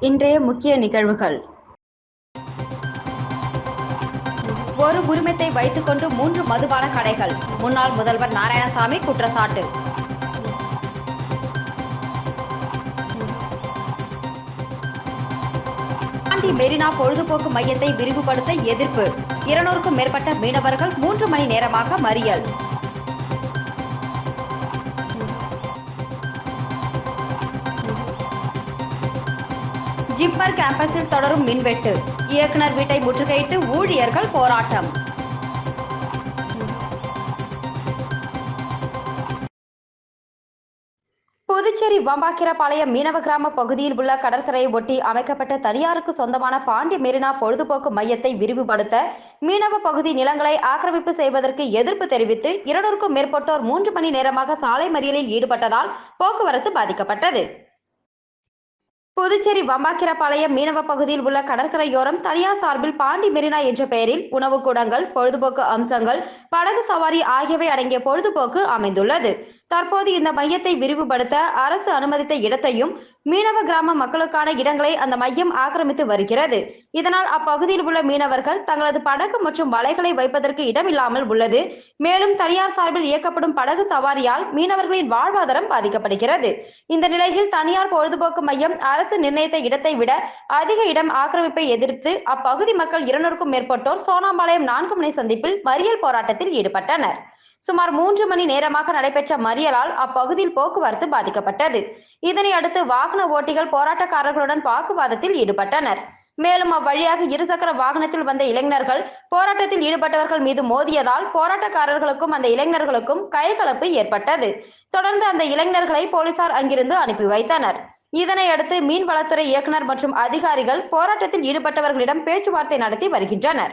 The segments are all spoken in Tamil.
இன்றைய முக்கிய நிகழ்வுகள். ஒரு உரிமத்தை வைத்துக்கொண்டு மூன்று மதுபான கடைகள். முன்னாள் முதல்வர் நாராயணசாமி குற்றச்சாட்டு. பாண்டி மெரினா பொழுதுபோக்கு மையத்தை விரிவுபடுத்த எதிர்ப்பு. இருநூறுக்கும் மேற்பட்ட மீனவர்கள் மூன்று மணி நேரமாக மறியல். ஜிப்மர் கேம்பஸில் தொடரும் மின்வெட்டு. இயக்குனர் வீட்டை முற்றுகையிட்டு ஊழியர்கள் போராட்டம். புதுச்சேரி வம்பாக்கிரபாளையம் மீனவ கிராம பகுதியில் உள்ள கடற்கரையை ஒட்டி அமைக்கப்பட்ட தனியாருக்கு சொந்தமான பாண்டி மெரினா பொழுதுபோக்கு மையத்தை விரிவுபடுத்த மீனவ பகுதி நிலங்களை ஆக்கிரமிப்பு செய்வதற்கு எதிர்ப்பு தெரிவித்து இருநூறுக்கும் மேற்பட்டோர் மூன்று மணி நேரமாக சாலை மறியலில் ஈடுபட்டதால் போக்குவரத்து பாதிக்கப்பட்டது. புதுச்சேரி வம்பாக்கிரபாளையம் மீனவ பகுதியில் உள்ள கடற்கரையோரம் தனியார் சார்பில் பாண்டி மெரினா என்ற பெயரில் உணவு கூடங்கள் பொழுதுபோக்கு அம்சங்கள் படகு சவாரி ஆகியவை அடங்கிய பொழுதுபோக்கு அமைந்துள்ளது. தற்போது இந்த மையத்தை விரிவுபடுத்த அரசு அனுமதித்த இடத்தையும் மீனவ கிராம மக்களுக்கான இடங்களை அந்த மையம் ஆக்கிரமித்து வருகிறது. இதனால் அப்பகுதியில் உள்ள மீனவர்கள் தங்களது படகு மற்றும் வலைகளை வைப்பதற்கு இடமில்லாமல் உள்ளது. மேலும் தனியார் சார்பில் இயக்கப்படும் படகு சவாரியால் மீனவர்களின் வாழ்வாதாரம் பாதிக்கப்படுகிறது. இந்த நிலையில் தனியார் பொழுதுபோக்கு மையம் அரசு நிர்ணயித்த இடத்தை விட அதிக இடம் ஆக்கிரமிப்பை எதிர்த்து அப்பகுதி மக்கள் இருநூறுக்கும் மேற்பட்டோர் சோனாம்பாளையம் நான்கு முனை சந்திப்பில் மறியல் போராட்டத்தில் ஈடுபட்டனர். சுமார் மூன்று மணி நேரமாக நடைபெற்ற மறியலால் அப்பகுதியில் போக்குவரத்து பாதிக்கப்பட்டது. இதனை அடுத்து வாகன ஓட்டிகள் போராட்டக்காரர்களுடன் வாக்குவாதத்தில் ஈடுபட்டனர். மேலும் அவ்வழியாக இருசக்கர வாகனத்தில் வந்த இளைஞர்கள் போராட்டத்தில் ஈடுபட்டவர்கள் மீது மோதியதால் போராட்டக்காரர்களுக்கும் அந்த இளைஞர்களுக்கும் கைகலப்பு ஏற்பட்டது. தொடர்ந்து அந்த இளைஞர்களை போலீசார் அங்கிருந்து அனுப்பி வைத்தனர். இதனை அடுத்து மீன்வளத்துறை இயக்குனர் மற்றும் அதிகாரிகள் போராட்டத்தில் ஈடுபட்டவர்களிடம் பேச்சுவார்த்தை நடத்தி வருகின்றனர்.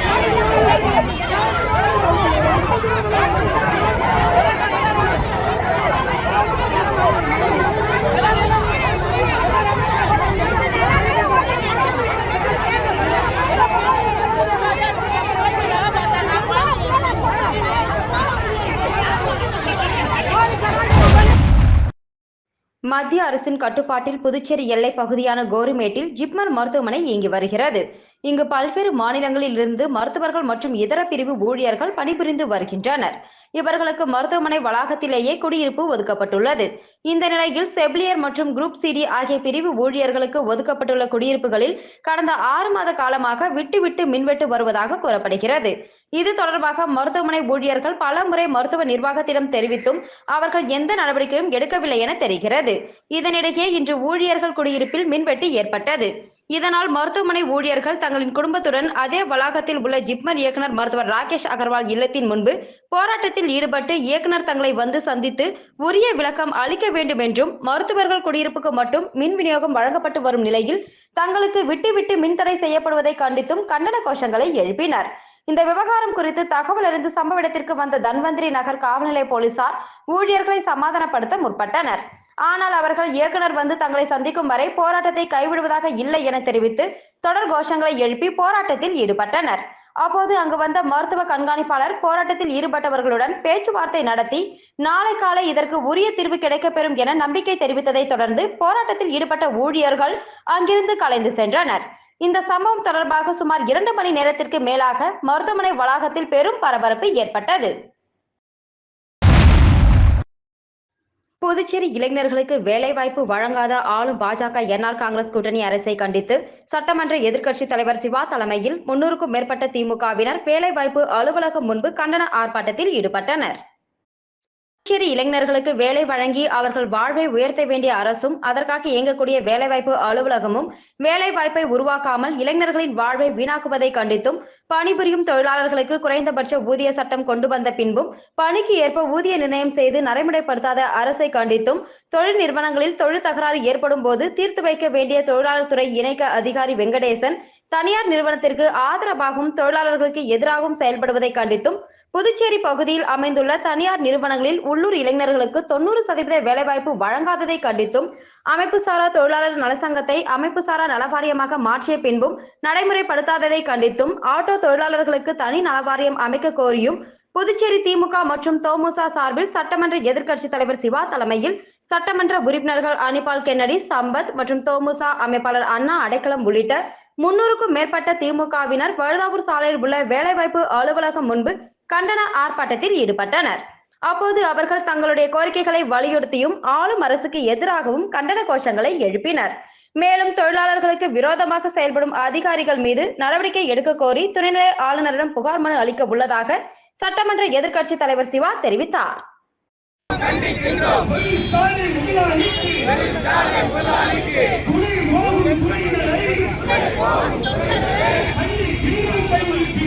மத்திய அரசின் கட்டுப்பாட்டில் புதுச்சேரி எல்லை பகுதியான கோரிமேட்டில் ஜிப்மர் மருத்துவமனை இயங்கி வருகிறது. இங்கு பல்வேறு மாநிலங்களில் இருந்து மருத்துவர்கள் மற்றும் இதர பிரிவு ஊழியர்கள் பணிபுரிந்து வருகின்றனர். இவர்களுக்கு மருத்துவமனை வளாகத்திலேயே குடியிருப்பு ஒதுக்கப்பட்டுள்ளது. இந்த நிலையில் செவிலியர் மற்றும் குரூப் சிடி ஆகிய பிரிவு ஊழியர்களுக்கு ஒதுக்கப்பட்டுள்ள குடியிருப்புகளில் கடந்த ஆறு மாத காலமாக விட்டு விட்டு மின்வெட்டு வருவதாக கூறப்படுகிறது. இது தொடர்பாக மருத்துவமனை ஊழியர்கள் பல முறை மருத்துவ நிர்வாகத்திடம் தெரிவித்தும் அவர்கள் எந்த நடவடிக்கையும் எடுக்கவில்லை என தெரிகிறது. இதனிடையே இன்று ஊழியர்கள் குடியிருப்பில் மின்வெட்டு ஏற்பட்டது. இதனால் மருத்துவமனை ஊழியர்கள் தங்களின் குடும்பத்துடன் அதே வளாகத்தில் உள்ள ஜிப்மர் இயக்குனர் மருத்துவர் ராகேஷ் அகர்வால் இல்லத்தின் முன்பு போராட்டத்தில் ஈடுபட்டு இயக்குனர் தங்களை வந்து சந்தித்து உரிய விளக்கம் அளிக்க வேண்டும் என்றும் மருத்துவர்கள் குடியிருப்புக்கு மட்டும் மின் விநியோகம் வழங்கப்பட்டு வரும் நிலையில் தங்களுக்கு விட்டு விட்டு மின்தடை செய்யப்படுவதை கண்டித்தும் கண்டன கோஷங்களை எழுப்பினர். இந்த விவகாரம் குறித்து தகவல் அறிந்து சம்பவ இடத்திற்கு வந்த தன்வந்திரி நகர் காவல்நிலைய போலீசார் ஊழியர்களை சமாதானப்படுத்த முற்பட்டனர். ஆனால் அவர்கள் இயக்குனர் வந்து தங்களை சந்திக்கும் வரை போராட்டத்தை கைவிடுவதாக இல்லை என தெரிவித்து தொடர் கோஷங்களை எழுப்பி போராட்டத்தில் ஈடுபட்டனர். அப்போது அங்கு வந்த மருத்துவ கண்காணிப்பாளர் போராட்டத்தில் ஈடுபட்டவர்களுடன் பேச்சுவார்த்தை நடத்தி நாளை காலை இதற்கு உரிய தீர்வு கிடைக்கப்பெறும் என நம்பிக்கை தெரிவித்ததை தொடர்ந்து போராட்டத்தில் ஈடுபட்ட ஊழியர்கள் அங்கிருந்து கலைந்து சென்றனர். இந்த சம்பவம் தொடர்பாக சுமார் இரண்டு மணி நேரத்திற்கு மேலாக மருத்துவமனை வளாகத்தில் பெரும் பரபரப்பு ஏற்பட்டது. புதுச்சேரி இளைஞர்களுக்கு வேலைவாய்ப்பு வழங்காத ஆளும் பாஜக என்ஆர் காங்கிரஸ் கூட்டணி அரசை கண்டித்து சட்டமன்ற எதிர்க்கட்சித் தலைவர் சிவா தலைமையில் முன்னூறுக்கும் மேற்பட்ட திமுகவினர் வேலைவாய்ப்பு அலுவலகம் முன்பு கண்டன ஆர்ப்பாட்டத்தில் ஈடுபட்டனர். புதுச்சேரி இளைஞர்களுக்கு வேலை வழங்கி அவர்கள் வாழ்வை உயர்த்த வேண்டிய அரசும் அதற்காக இயங்கக்கூடிய வேலைவாய்ப்பு அலுவலகமும் வேலைவாய்ப்பை உருவாக்காமல் இளைஞர்களின் வாழ்வை வீணாக்குவதை கண்டித்தும் பணிபுரியும் தொழிலாளர்களுக்கு குறைந்தபட்ச ஊதிய சட்டம் கொண்டு வந்த பின்பும் பணிக்கு ஏற்ப ஊதிய நிர்ணயம் செய்து நடைமுறைப்படுத்தாத அரசை கண்டித்தும் தொழில் நிறுவனங்களில் தொழில் தகராறு ஏற்படும் போது தீர்த்து வைக்க வேண்டிய தொழிலாளர் துறை இணைக்க அதிகாரி வெங்கடேசன் தனியார் நிறுவனத்திற்கு ஆதரவாகவும் தொழிலாளர்களுக்கு எதிராகவும் செயல்படுவதை கண்டித்தும் புதுச்சேரி பகுதியில் அமைந்துள்ள தனியார் நிறுவனங்களில் உள்ளூர் இளைஞர்களுக்கு தொண்ணூறு சதவீத வேலைவாய்ப்பு வழங்காததை கண்டித்தும் அமைப்பு சாரா தொழிலாளர் நலசங்கத்தை அமைப்பு சாரா நலவாரியமாக மாற்றிய பின்பும் நடைமுறைப்படுத்தாததை கண்டித்தும் ஆட்டோ தொழிலாளர்களுக்கு தனி நலவாரியம் அமைக்க கோரியும் புதுச்சேரி திமுக மற்றும் தோமுசா சார்பில் சட்டமன்ற எதிர்க்கட்சி தலைவர் சிவா தலைமையில் சட்டமன்ற உறுப்பினர்கள் அனிபால் கென்னடி சம்பத் மற்றும் தோமுசா அமைப்பாளர் அண்ணா அடைக்கலம் உள்ளிட்ட முன்னூறுக்கும் மேற்பட்ட திமுகவினர் வழுதாவூர் சாலையில் உள்ள வேலைவாய்ப்பு அலுவலகம் முன்பு கண்டன ஆர்ப்பாட்டத்தில் ஈடுபட்டனர். அப்போது அவர்கள் தங்களுடைய கோரிக்கைகளை வலியுறுத்தியும் ஆளும் அரசுக்கு எதிராகவும் கண்டன கோஷங்களை எழுப்பினர். மேலும் தொழிலாளர்களுக்கு விரோதமாக செயல்படும் அதிகாரிகள் மீது நடவடிக்கை எடுக்க கோரி துணைநிலை ஆளுநரிடம் புகார் மனு அளிக்க உள்ளதாக சட்டமன்ற எதிர்க்கட்சி தலைவர் சிவா தெரிவித்தார். துணை போகும்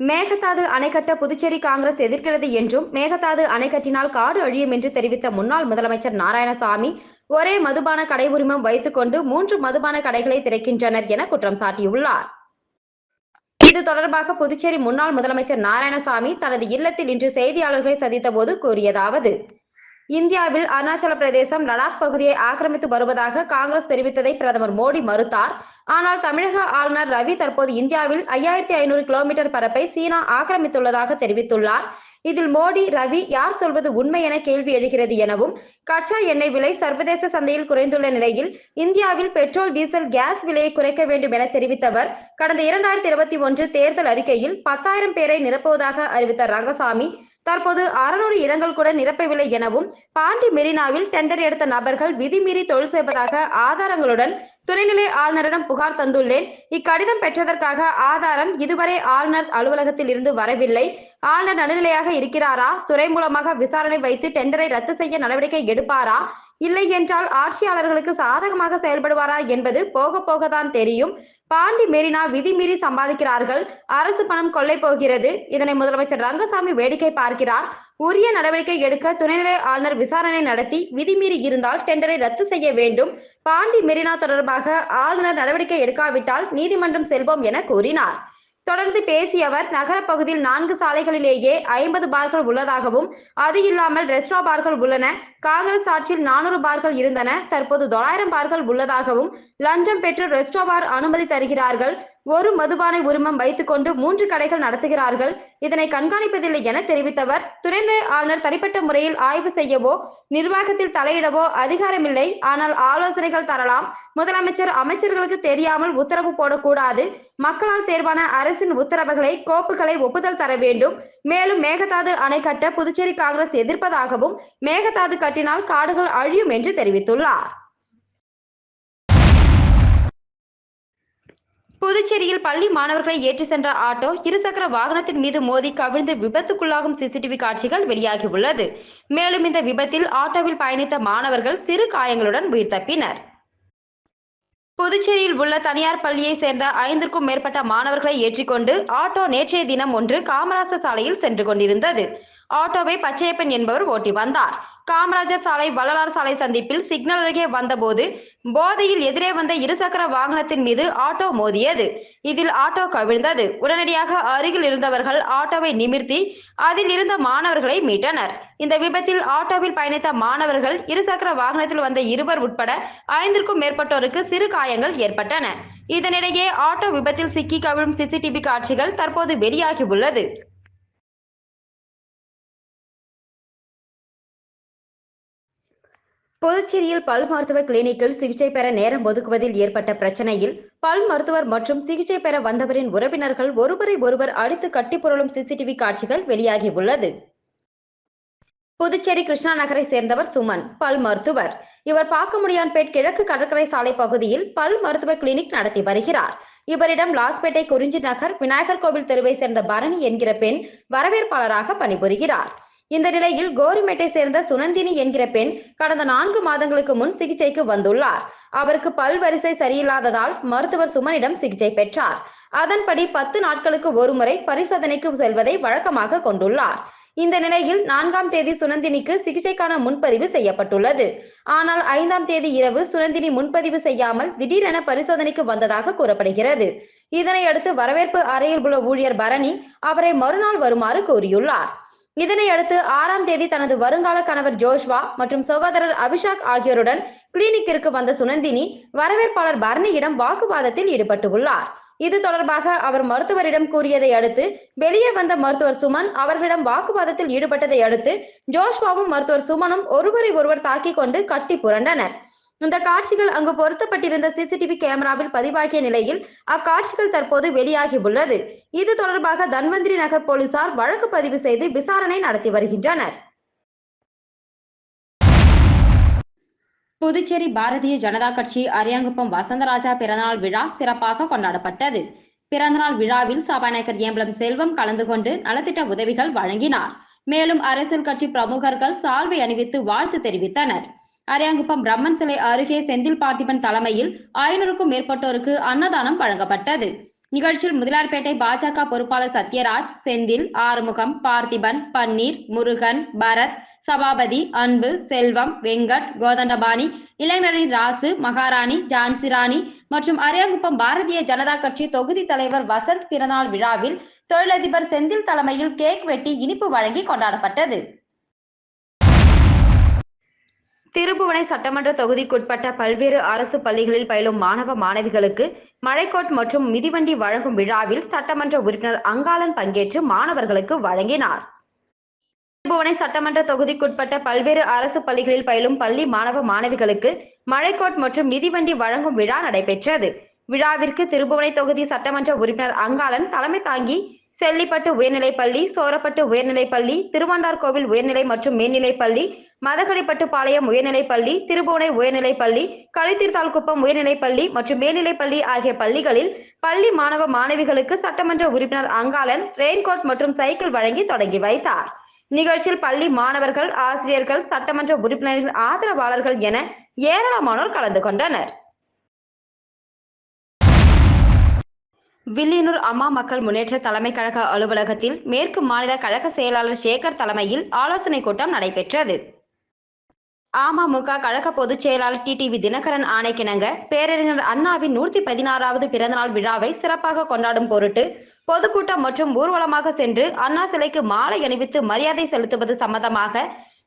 மேகதாது அணை கட்ட புதுச்சேரி காங்கிரஸ் எதிர்க்கிறது என்றும் மேகதாது அணை கட்டினால் காடு அழியும் என்று தெரிவித்த முன்னாள் முதலமைச்சர் நாராயணசாமி ஒரே மதுபான கடை உரிமம் வைத்துக்கொண்டு மூன்று மதுபான கடைகளை திறக்கின்றனர் என குற்றம் சாட்டியுள்ளார். இது தொடர்பாக புதுச்சேரி முன்னாள் முதலமைச்சர் நாராயணசாமி தனது இல்லத்தில் இன்று செய்தியாளர்களை சந்தித்த போது கூறியதாவது இந்தியாவில் அருணாச்சல பிரதேசம் லடாக் பகுதியை ஆக்கிரமித்து வருவதாக காங்கிரஸ் தெரிவித்ததை பிரதமர் மோடி மறுத்தார். ஆனால் தமிழக ஆளுநர் ரவி தற்போது இந்தியாவில் ஐயாயிரத்தி ஐநூறு கிலோமீட்டர் பரப்பை சீனா ஆக்கிரமித்துள்ளதாக தெரிவித்துள்ளார். இதில் மோடி ரவி யார் சொல்வது உண்மை என கேள்வி எழுகிறது எனவும் கச்சா எண்ணெய் விலை சர்வதேச சந்தையில் குறைந்துள்ள நிலையில் இந்தியாவில் பெட்ரோல் டீசல் கேஸ் விலையை குறைக்க வேண்டும் என தெரிவித்தவர் கடந்த இரண்டாயிரத்தி இருபத்தி ஒன்று தேர்தல் அறிக்கையில் பத்தாயிரம் பேரை நிரப்புவதாக அறிவித்த ரங்கசாமி தற்போது அறுநூறு இடங்கள் கூட நிரப்பவில்லை எனவும் பாண்டி மெரினாவில் டெண்டர் எடுத்த நபர்கள் விதிமீறி தொழில் செய்வதாக ஆதாரங்களுடன் துணைநிலை ஆளுநரிடம் புகார் தந்துள்ளேன். இக்கடிதம் பெற்றதற்காக ஆதாரம் இதுவரை ஆளுநர் அலுவலகத்தில் இருந்து வரவில்லை. ஆளுநர் நடுநிலையாக இருக்கிறாரா? துறை மூலமாக விசாரணை வைத்து டெண்டரை ரத்து செய்ய நடவடிக்கை எடுப்பாரா? இல்லை என்றால் ஆட்சியாளர்களுக்கு சாதகமாக செயல்படுவாரா என்பது போக போகத்தான் தெரியும். பாண்டி மெரினா விதிமீறி சம்பாதிக்கிறார்கள். அரசு பணம் கொள்ளை போகிறது. இதனை முதலமைச்சர் ரங்கசாமி வேடிக்கை பார்க்கிறார். உரிய நடவடிக்கை எடுக்க துணைநிலை ஆளுநர் விசாரணை நடத்தி விதிமீறி இருந்தால் டெண்டரை ரத்து செய்ய வேண்டும். பாண்டி மெரினா தொடர்பாக ஆளுநர் நடவடிக்கை எடுக்காவிட்டால் நீதிமன்றம் செல்வோம் என கூறினார். தொடர்ந்து பேசிய அவர் நகர பகுதியில் நான்கு சாலைகளிலேயே ஐம்பது பார்கள் உள்ளதாகவும் அது இல்லாமல் ரெஸ்டா பார்கள் உள்ளன. காங்கிரஸ் ஆட்சியில் நானூறு பார்கள் இருந்தன. தற்போது தொள்ளாயிரம் பார்கள் உள்ளதாகவும் லஞ்சம் பெற்று ரெஸ்டோ பார் அனுமதி தருகிறார்கள். ஒரு மதுபானை உரிமம் வைத்துக்கொண்டு மூன்று கடைகள் நடத்துகிறார்கள். இதனை கண்காணிப்பதில்லை என தெரிவித்தவர். துணைநிலை ஆளுநர் தனிப்பட்ட முறையில் ஆய்வு செய்யவோ நிர்வாகத்தில் தலையிடவோ அதிகாரமில்லை. ஆனால் ஆலோசனைகள் தரலாம். முதலமைச்சர் அமைச்சர்களுக்கு தெரியாமல் உத்தரவு போடக்கூடாது. மக்களால் தேர்வான அரசின் உத்தரவுகளை கோப்புகளை ஒப்புதல் தர வேண்டும். மேலும் மேகதாது அணை கட்ட புதுச்சேரி காங்கிரஸ் எதிர்ப்பதாகவும் மேகதாது கட்டினால் காடுகள் அழியும் என்று தெரிவித்துள்ளார். புதுச்சேரியில் பள்ளி மாணவர்களை ஏற்றி சென்ற ஆட்டோ இருசக்கர வாகனத்தின் மீது மோதி கவிழ்ந்து விபத்துக்குள்ளாகும் சிசிடிவி காட்சிகள் வெளியாகியுள்ளது. மேலும் இந்த விபத்தில் ஆட்டோவில் பயணித்த மாணவர்கள் சிறு காயங்களுடன் உயிர் தப்பினர். புதுச்சேரியில் உள்ள தனியார் பள்ளியை சேர்ந்த ஐந்திற்கும் மேற்பட்ட மாணவர்களை ஏற்றிக்கொண்டு ஆட்டோ நேற்றைய தினம் ஒன்று காமராசர் சாலையில் சென்று கொண்டிருந்தது. ஆட்டோவை பச்சையப்பன் என்பவர் ஓட்டி வந்தார். காமராஜர் சாலை வள்ளலார் சாலை சந்திப்பில் சிக்னல் அருகே வந்தபோது போதையில் எதிரே வந்த இருசக்கர வாகனத்தின் மீது ஆட்டோ மோதியது. இதில் ஆட்டோ கவிழ்ந்தது. உடனடியாக அருகில் இருந்தவர்கள் ஆட்டோவை நிமிர்த்தி அதில் இருந்த மாணவர்களை மீட்டனர். இந்த விபத்தில் ஆட்டோவில் பயணித்த மாணவர்கள் இருசக்கர வாகனத்தில் வந்த இருவர் உட்பட ஐந்திற்கும் மேற்பட்டோருக்கு சிறு காயங்கள் ஏற்பட்டன. இதனிடையே ஆட்டோ விபத்தில் சிக்கி கவிழும் சிசிடிவி காட்சிகள் தற்போது வெளியாகி உள்ளது. புதுச்சேரியில் பல் மருத்துவ கிளினிக்கில் சிகிச்சை பெற நேரம் ஒதுக்குவதில் ஏற்பட்ட பிரச்சனையில் பல் மருத்துவர் மற்றும் சிகிச்சை பெற வந்தவரின் உறவினர்கள் ஒருவரை ஒருவர் அடித்து கட்டிப்புரளும் சிசிடிவி காட்சிகள் வெளியாகியுள்ளது. புதுச்சேரி கிருஷ்ணா நகரை சேர்ந்தவர் சுமன் பல் மருத்துவர். இவர் பாக்கமுடியான்பேட் கிழக்கு கடற்கரை சாலை பகுதியில் பல் மருத்துவ கிளினிக் நடத்தி வருகிறார். இவரிடம் லாஸ்பேட்டை குறிஞ்சி நகர் விநாயகர் கோவில் தெருவை சேர்ந்த பரணி என்கிற பெண் வரவேற்பாளராக பணிபுரிகிறார். இந்த நிலையில் கோரிமேட்டை சேர்ந்த சுனந்தினி என்கிற பெண் கடந்த நான்கு மாதங்களுக்கு முன் சிகிச்சைக்கு வந்துள்ளார். அவருக்கு பல் வரிசை சரியில்லாததால் மருத்துவர் சுமனிடம் சிகிச்சை பெற்றார். அதன்படி பத்து நாட்களுக்கு ஒருமுறை பரிசோதனைக்கு செல்வதை வழக்கமாக கொண்டுள்ளார். இந்த நிலையில் நான்காம் தேதி சுனந்தினிக்கு சிகிச்சைக்கான முன்பதிவு செய்யப்பட்டுள்ளது. ஆனால் ஐந்தாம் தேதி இரவு சுனந்தினி முன்பதிவு செய்யாமல் திடீரென பரிசோதனைக்கு வந்ததாக கூறப்படுகிறது. இதனையடுத்து வரவேற்பு அறையில் உள்ள ஊழியர் பரணி அவரை மறுநாள் வருமாறு கூறியுள்ளார் இதனை அடுத்து ஆறாம் தேதி தனது வருங்கால கணவர் ஜோஷ்வா மற்றும் சகோதரர் அபிஷாக் ஆகியோருடன் கிளினிக்கிற்கு வந்த சுனந்தினி வரவேற்பாளர் பரணியிடம் வாக்குவாதத்தில் ஈடுபட்டுள்ளார். இது தொடர்பாக அவர் மருத்துவரிடம் கூறியதை அடுத்து வெளியே வந்த மருத்துவர் சுமன் அவர்களிடம் வாக்குவாதத்தில் ஈடுபட்டதை அடுத்து ஜோஷ்வாவும் மருத்துவர் சுமனும் ஒருவரை ஒருவர் தாக்கிக் கொண்டு கட்டி புரண்டனர். இந்த காட்சிகள் அங்கு பொருத்தப்பட்டிருந்த சிசிடிவி கேமராவில் பதிவாகிய நிலையில் அக்காட்சிகள் தற்போது வெளியாகி உள்ளது இது தொடர்பாக தன்வந்திரி நகர் போலீசார் வழக்கு பதிவு செய்து விசாரணை நடத்தி வருகின்றனர். புதுச்சேரி பாரதிய ஜனதா கட்சி அரியாங்குப்பம் வசந்தராஜா பிறந்தநாள் விழா சிறப்பாக கொண்டாடப்பட்டது. பிறந்தநாள் விழாவில் சபாநாயகர் ஏம்பலம் செல்வம் கலந்து கொண்டு நலத்திட்ட உதவிகள் வழங்கினார். மேலும் அரசியல் கட்சி பிரமுகர்கள் சால்வை அணிவித்து வாழ்த்து தெரிவித்தனர். அரியாங்குப்பம் பிரம்மன் சிலை அருகே செந்தில் பார்த்திபன் தலைமையில் ஐநூறுக்கும் மேற்பட்டோருக்கு அன்னதானம் வழங்கப்பட்டது. நிகழ்ச்சியில் முதலியார்பேட்டை பாஜக பொறுப்பாளர் சத்யராஜ் செந்தில் ஆறுமுகம் பார்த்திபன் பன்னீர் முருகன் பரத் சபாபதி அன்பு செல்வம் வெங்கட் கோதண்டபாணி இளைஞரணி ராசு மகாராணி ஜான்சிராணி மற்றும் அரியாங்குப்பம் பாரதிய ஜனதா கட்சி தொகுதி தலைவர் வசந்த் பிறநாள் விழாவில் தொழிலதிபர் செந்தில் தலைமையில் கேக் வெட்டி இனிப்பு வழங்கி கொண்டாடப்பட்டது. திருபுவனை சட்டமன்ற தொகுதிக்குட்பட்ட பல்வேறு அரசு பள்ளிகளில் பயிலும் மாணவ மாணவிகளுக்கு மழைக்கோட் மற்றும் மிதிவண்டி வழங்கும் விழாவில் சட்டமன்ற உறுப்பினர் அங்காளன் பங்கேற்று மாணவர்களுக்கு வழங்கினார். திருபுவனை சட்டமன்ற தொகுதிக்குட்பட்ட பல்வேறு அரசு பள்ளிகளில் பயிலும் பள்ளி மாணவ மாணவிகளுக்கு மழைக்கோட் மற்றும் மிதிவண்டி வழங்கும் விழா நடைபெற்றது. விழாவிற்கு திருபுவனை தொகுதி சட்டமன்ற உறுப்பினர் அங்காளன் தலைமை தாங்கி செல்லிப்பட்டு உயர்நிலைப்பள்ளி சோரப்பட்டு உயர்நிலைப்பள்ளி திருவாண்டார்கோவில் உயர்நிலை மற்றும் மேல்நிலைப்பள்ளி மதகடிப்பட்டு பாளையம் உயர்நிலைப்பள்ளி திருபுவனை உயர்நிலைப்பள்ளி களித்தீர்த்தால்குப்பம் உயர்நிலைப்பள்ளி மற்றும் மேல்நிலைப்பள்ளி ஆகிய பள்ளிகளில் பள்ளி மாணவ மாணவிகளுக்கு சட்டமன்ற உறுப்பினர் அங்காளன் ரெயின்கோட் மற்றும் சைக்கிள் வழங்கி தொடங்கி வைத்தார். நிகழ்ச்சியில் பள்ளி மாணவர்கள் ஆசிரியர்கள் சட்டமன்ற உறுப்பினர்கள் ஆதரவாளர்கள் என ஏராளமானோர் கலந்து கொண்டனர். வில்லியனூர் அம்மா மக்கள் முன்னேற்ற தலைமை கழக அலுவலகத்தில் மேற்கு மாநில கழக செயலாளர் சேகர் தலைமையில் ஆலோசனை கூட்டம் நடைபெற்றது. அமமுக கழக பொதுச் செயலாளர் டிடிவி தினகரன் ஆணைக்கிணங்க. பேரறிஞர் அண்ணாவின் நூற்றி பதினாறாவது பிறந்தநாள் விழாவை சிறப்பாக கொண்டாடும் பொருட்டு பொதுக்கூட்டம் மற்றும் ஊர்வலமாக சென்று அண்ணா சிலைக்கு மாலை அணிவித்து மரியாதை செலுத்துவது சம்பந்தமாக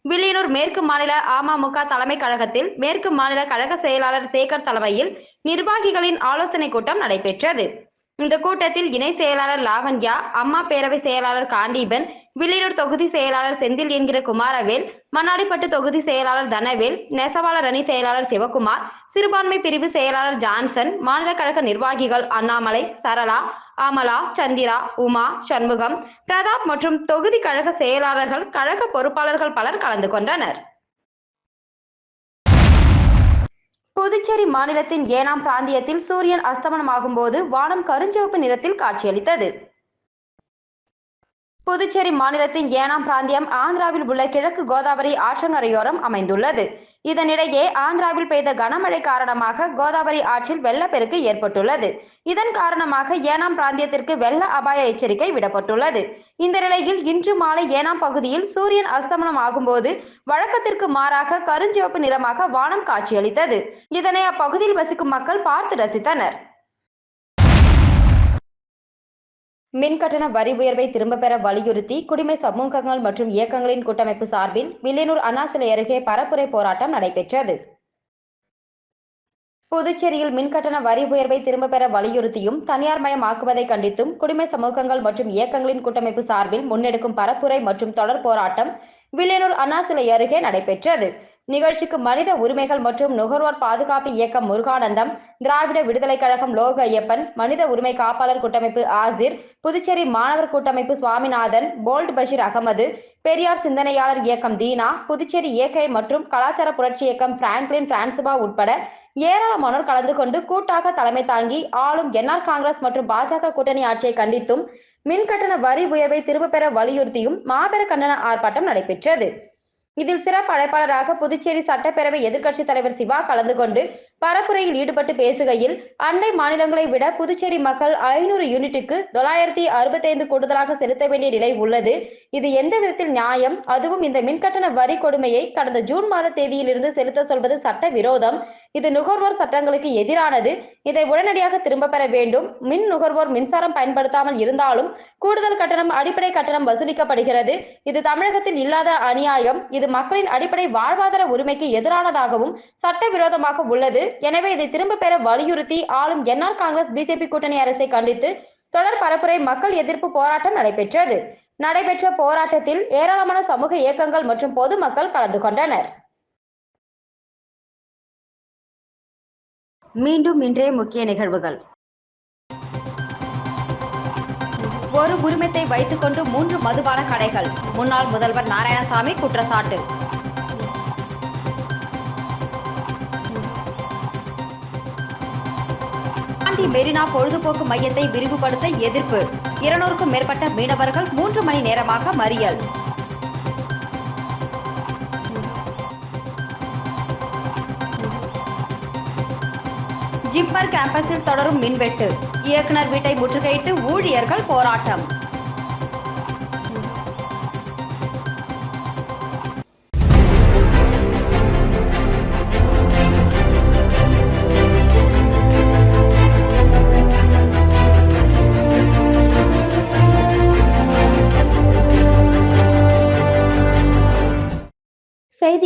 வில்லியனூர் மேற்கு மாநில அமமுக தலைமை கழகத்தில் மேற்கு மாநில கழக செயலாளர் சேகர் தலைமையில் நிர்வாகிகளின் ஆலோசனை கூட்டம் நடைபெற்றது. இந்த கூட்டத்தில் இணை செயலாளர் லாவண்யா அம்மா பேரவை செயலாளர் காண்டீபன் வில்லியனூர் தொகுதி செயலாளர் செந்தில் என்கிற குமாரவேல் மண்ணாடிப்பட்டு தொகுதி செயலாளர் தனவேல் நெசவாளர் அணி செயலாளர் சிவகுமார் சிறுபான்மை பிரிவு செயலாளர் ஜான்சன் மாநில கழக நிர்வாகிகள் அண்ணாமலை சரளா அமலா சந்திரா உமா சண்முகம் பிரதாப் மற்றும் தொகுதி கழக செயலாளர்கள் கழக பொறுப்பாளர்கள் பலர் கலந்து கொண்டனர். புதுச்சேரி மாநிலத்தின் ஏனாம் பிராந்தியத்தில் சூரியன் அஸ்தமனமாகும் போது வானம் கருஞ்சிவப்பு நிறத்தில் காட்சியளித்தது. புதுச்சேரி மாநிலத்தின் ஏனாம் பிராந்தியம் ஆந்திராவில் உள்ள கிழக்கு கோதாவரி ஆற்றங்கரையோரம் அமைந்துள்ளது. இதனிடையே ஆந்திராவில் பெய்த கனமழை காரணமாக கோதாவரி ஆற்றில் வெள்ளப்பெருக்கு ஏற்பட்டுள்ளது. இதன் காரணமாக ஏனாம் பிராந்தியத்திற்கு வெள்ள அபாய எச்சரிக்கை விடப்பட்டுள்ளது. இந்த நிலையில் இன்று மாலை ஏனாம் பகுதியில் சூரியன் அஸ்தமனம் ஆகும்போது வழக்கத்திற்கு மாறாக கருஞ்சிவப்பு நிறமாக வானம் காட்சியளித்தது. இதனை அப்பகுதியில் வசிக்கும் மக்கள் பார்த்து ரசித்தனர். மின்கட்டண வரி உயர்வை திரும்பப் பெற வலியுறுத்தி குடிமை சமூகங்கள் மற்றும் இயக்கங்களின் கூட்டமைப்பு சார்பில் வில்லியனூர் அண்ணா சிலை அருகே பரப்புரை போராட்டம் நடைபெற்றது. புதுச்சேரியில் மின்கட்டண வரி உயர்வை திரும்பப் பெற வலியுறுத்தியும் தனியார் மயமாக்குவதை கண்டித்தும் குடிமை சமூகங்கள் மற்றும் இயக்கங்களின் கூட்டமைப்பு சார்பில் முன்னெடுக்கும் பரப்புரை மற்றும் தொடர் போராட்டம் வில்லியனூர் அண்ணா சிலை அருகே நடைபெற்றது. நிகழ்ச்சிக்கு மனித உரிமைகள் மற்றும் நுகர்வோர் பாதுகாப்பு இயக்கம் முருகானந்தம் திராவிட விடுதலை கழகம் லோக ஐயப்பன் மனித உரிமை காப்பாளர் கூட்டமைப்பு ஆசிர் புதுச்சேரி மாணவர் கூட்டமைப்பு சுவாமிநாதன் போல்ட் பஷீர் அகமது பெரியார் சிந்தனையாளர் இயக்கம் தீனா புதுச்சேரி இயற்கை மற்றும் கலாச்சார புரட்சி இயக்கம் பிராங்க்லின் பிரான்சிபா உட்பட ஏராளமானோர் கலந்து கொண்டு கூட்டாக தலைமை தாங்கி ஆளும் என்ஆர் காங்கிரஸ் மற்றும் பாஜக கூட்டணி ஆட்சியை கண்டித்தும் மின் கட்டண வரி உயர்வை திரும்ப பெற வலியுறுத்தியும் மாபெரும் கண்டன ஆர்ப்பாட்டம் நடைபெற்றது. இதில் சிறப்பு அழைப்பாளராக புதுச்சேரி சட்டப்பேரவை எதிர்க்கட்சித் தலைவர் சிவா கலந்து கொண்டு பரப்புரையில் ஈடுபட்டு பேசுகையில் அண்டை மாநிலங்களை விட புதுச்சேரி மக்கள் ஐநூறு யூனிட்டுக்கு தொள்ளாயிரத்தி அறுபத்தைந்து கூடுதலாக செலுத்த வேண்டிய நிலை உள்ளது. இது எந்த விதத்தில் நியாயம்? அதுவும் இந்த மின்கட்டண வரி கொடுமையை கடந்த ஜூன் மாத தேதியிலிருந்து செலுத்த சொல்வது சட்ட விரோதம். இது நுகர்வோர் சட்டங்களுக்கு எதிரானது. இதை உடனடியாக திரும்ப பெற வேண்டும். மின் நுகர்வோர் மின்சாரம் பயன்படுத்தாமல் இருந்தாலும் கூடுதல் கட்டணம் அடிப்படை கட்டணம் வசூலிக்கப்படுகிறது. இது தமிழகத்தில் இல்லாத அநியாயம். இது மக்களின் அடிப்படை வாழ்வாதார உரிமைக்கு எதிரானதாகவும் சட்டவிரோதமாக உள்ளது. எனவே இதை திரும்ப பெற வலியுறுத்தி ஆளும் என்ஆர் காங்கிரஸ் பிஜேபி கூட்டணி அரசை கண்டித்து தொடர் பரப்புரை மக்கள் எதிர்ப்பு போராட்டம் நடைபெற்றது. நடைபெற்ற போராட்டத்தில் ஏராளமான சமூக இயக்கங்கள் மற்றும் பொதுமக்கள் கலந்து கொண்டனர். மீண்டும் இன்றைய முக்கிய நிகழ்வுகள். ஒரு உரிமத்தை வைத்துக்கொண்டு மூன்று மதுபான கடைகள். முன்னாள் முதல்வர் நாராயணசாமி குற்றச்சாட்டு. பாண்டி மெரினா பொழுதுபோக்கு மையத்தை விரிவுபடுத்த எதிர்ப்பு. இருநூறுக்கும் மேற்பட்ட மீனவர்கள் மூன்று மணி நேரமாக மறியல். ஜிப்மர் கேம்பஸில் தொடரும் மின்வெட்டு. இயக்குனர் வீட்டை முற்றுகையிட்டு ஊழியர்கள் போராட்டம்.